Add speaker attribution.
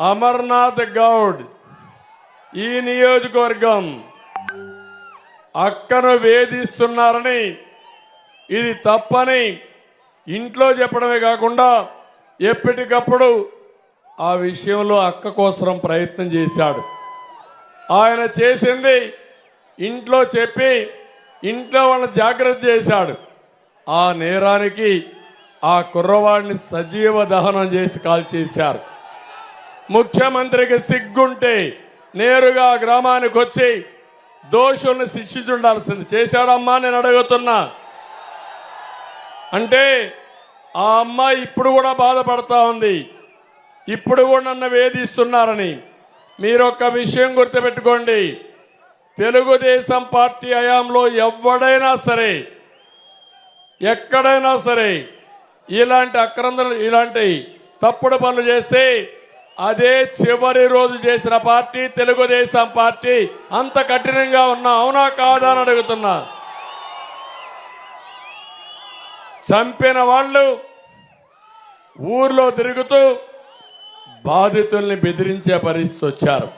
Speaker 1: అమర్నాథ్ గౌడ్ ఈ నియోజకవర్గం అక్కను వేధిస్తున్నారని ఇది తప్పని ఇంట్లో చెప్పడమే కాకుండా ఎప్పటికప్పుడు ఆ విషయంలో అక్క కోసం ప్రయత్నం చేశాడు. ఆయన చేసింది ఇంట్లో చెప్పి ఇంట్లో వాళ్ళని జాగ్రత్త చేశాడు. ఆ నేరానికి ఆ కుర్రవాడిని సజీవ దహనం చేసి కాల్చేశారు. ముఖ్యమంత్రికి సిగ్గుంటే నేరుగా గ్రామానికి వచ్చి దోషుల్ని శిక్షించుండాల్సింది. చేశాడమ్మా నేను అడుగుతున్నా. అంటే ఆ అమ్మాయి ఇప్పుడు కూడా బాధపడతా ఉంది. ఇప్పుడు కూడా నన్ను వేధిస్తున్నారని. మీరు ఒక్క విషయం గుర్తుపెట్టుకోండి. తెలుగుదేశం పార్టీ హయాంలో ఎవడైనా సరే ఎక్కడైనా సరే ఇలాంటి అక్రందలు ఇలాంటి తప్పుడు పనులు చేస్తే అదే చివరి రోజు చేసిన పార్టీ తెలుగుదేశం పార్టీ. అంత కఠినంగా ఉన్నా అవునా కాదా అని అడుగుతున్నా. చంపిన వాళ్ళు ఊర్లో తిరుగుతూ బాధితుల్ని బెదిరించే పరిస్థితి వచ్చారు.